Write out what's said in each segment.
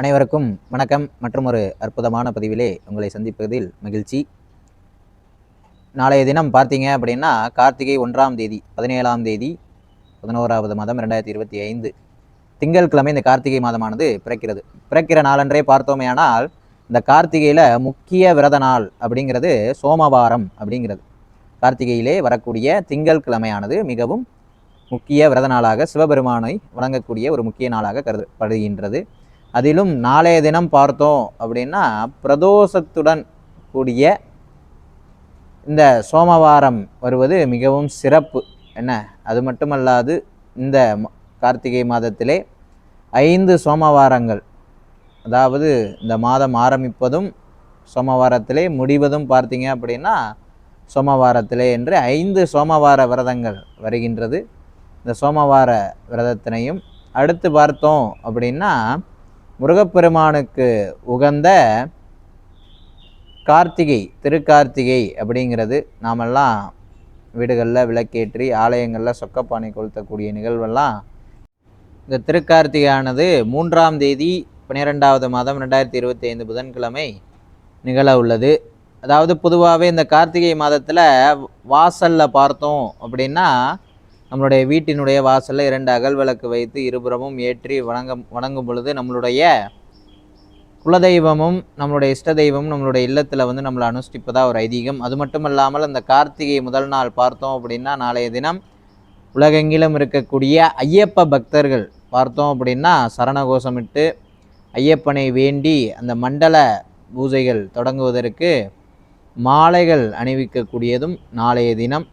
அனைவருக்கும் வணக்கம் மற்றும் ஒரு அற்புதமான பதிவிலே உங்களை சந்திப்பதில் மகிழ்ச்சி. நாளைய தினம் பார்த்தீங்க அப்படின்னா கார்த்திகை ஒன்றாம் தேதி பதினேழாம் தேதி பதினோராவது மாதம் ரெண்டாயிரத்தி இருபத்தி ஐந்து. திங்கள் கிழமை இந்த கார்த்திகை மாதமானது பிறக்கிறது. பிறக்கிற நாளன்றே பார்த்தோமேயானால் இந்த கார்த்திகையில் முக்கிய விரத நாள் அப்படிங்கிறது சோமவாரம் அப்படிங்கிறது. கார்த்திகையிலே வரக்கூடிய திங்கட்கிழமையானது மிகவும் முக்கிய விரத நாளாக சிவபெருமானை வணங்கக்கூடிய ஒரு முக்கிய நாளாக கருதப்படுகின்றது அதிலும் நாளைய தினம் பார்த்தோம் அப்படின்னா பிரதோஷத்துடன் கூடிய இந்த சோமவாரம் வருவது மிகவும் சிறப்பு. என்ன? அது மட்டுமல்லாது இந்த ம- கார்த்திகை மாதத்திலே ஐந்து சோமவாரங்கள். அதாவது இந்த மாதம் ஆரம்பிப்பதும் சோமவாரத்திலே முடிவதும் பார்த்தீங்க அப்படின்னா சோமவாரத்திலே என்று ஐந்து சோமவார விரதங்கள் வருகின்றது. இந்த சோமவார விரதத்தினையும் அடுத்து பார்த்தோம் அப்படின்னா முருகப்பெருமானுக்கு உகந்த கார்த்திகை திருக்கார்த்திகை அப்படிங்கிறது நாமெல்லாம் வீடுகளில் விளக்கேற்றி ஆலயங்களில் சொக்கப்பானை கொளுத்தக்கூடிய நிகழ்வெல்லாம் இந்த திருக்கார்த்திகையானது மூன்றாம் தேதி பன்னிரெண்டாவது மாதம் ரெண்டாயிரத்தி இருபத்தி ஐந்து புதன்கிழமை நிகழ உள்ளது. அதாவது பொதுவாகவே இந்த கார்த்திகை மாதத்தில் வாசலில் பார்த்தோம் அப்படின்னா நம்மளுடைய வீட்டினுடைய வாசலில் இரண்டு அகல் விளக்கு வைத்து இருபுறமும் ஏற்றி வணங்க வணங்கும் பொழுது நம்மளுடைய குலதெய்வமும் நம்மளுடைய இஷ்ட தெய்வமும் நம்மளுடைய இல்லத்தில் வந்து நம்மளை அனுஷ்டிப்பதா ஒரு ஐதீகம். அது மட்டும் இல்லாமல் அந்த கார்த்திகை முதல் நாள் பார்த்தோம் அப்படின்னா நாளைய தினம் உலகெங்கிலும் இருக்கக்கூடிய ஐயப்ப பக்தர்கள் பார்த்தோம் அப்படின்னா சரணகோஷமிட்டு ஐயப்பனை வேண்டி அந்த மண்டல பூஜைகள் தொடங்குவதற்கு மாலைகள் அணிவிக்கக்கூடியதும் நாளைய தினம்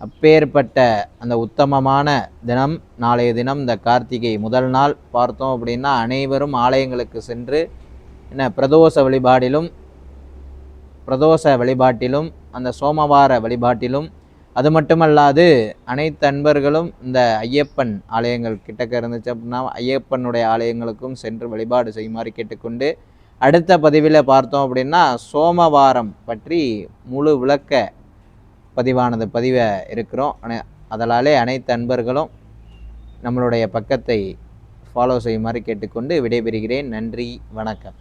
அப்பேற்பட்ட அந்த உத்தமமான தினம் நாளைய தினம் இந்த கார்த்திகை முதல் நாள் பார்த்தோம் அப்படின்னா அனைவரும் ஆலயங்களுக்கு சென்று என்ன பிரதோஷ வழிபாடிலும் பிரதோஷ வழிபாட்டிலும் அந்த சோமவார வழிபாட்டிலும் அது மட்டுமல்லாது அனைத்து அன்பர்களும் இந்த ஐயப்பன் ஆலயங்கள் கிட்டக்க இருந்துச்சு அப்படின்னா ஐயப்பனுடைய ஆலயங்களுக்கும் சென்று வழிபாடு செய்யுமாறு கேட்டுக்கொண்டு அடுத்த பதிவில் பார்த்தோம் அப்படின்னா சோமவாரம் பற்றி முழு விளக்க பதிவானது பதிவை இருக்கிறோம். அதனாலே அனைத்து அன்பர்களும் நம்மளுடைய பக்கத்தை ஃபாலோ செய்யுமாறு கேட்டுக்கொண்டு விடைபெறுகிறேன். நன்றி வணக்கம்.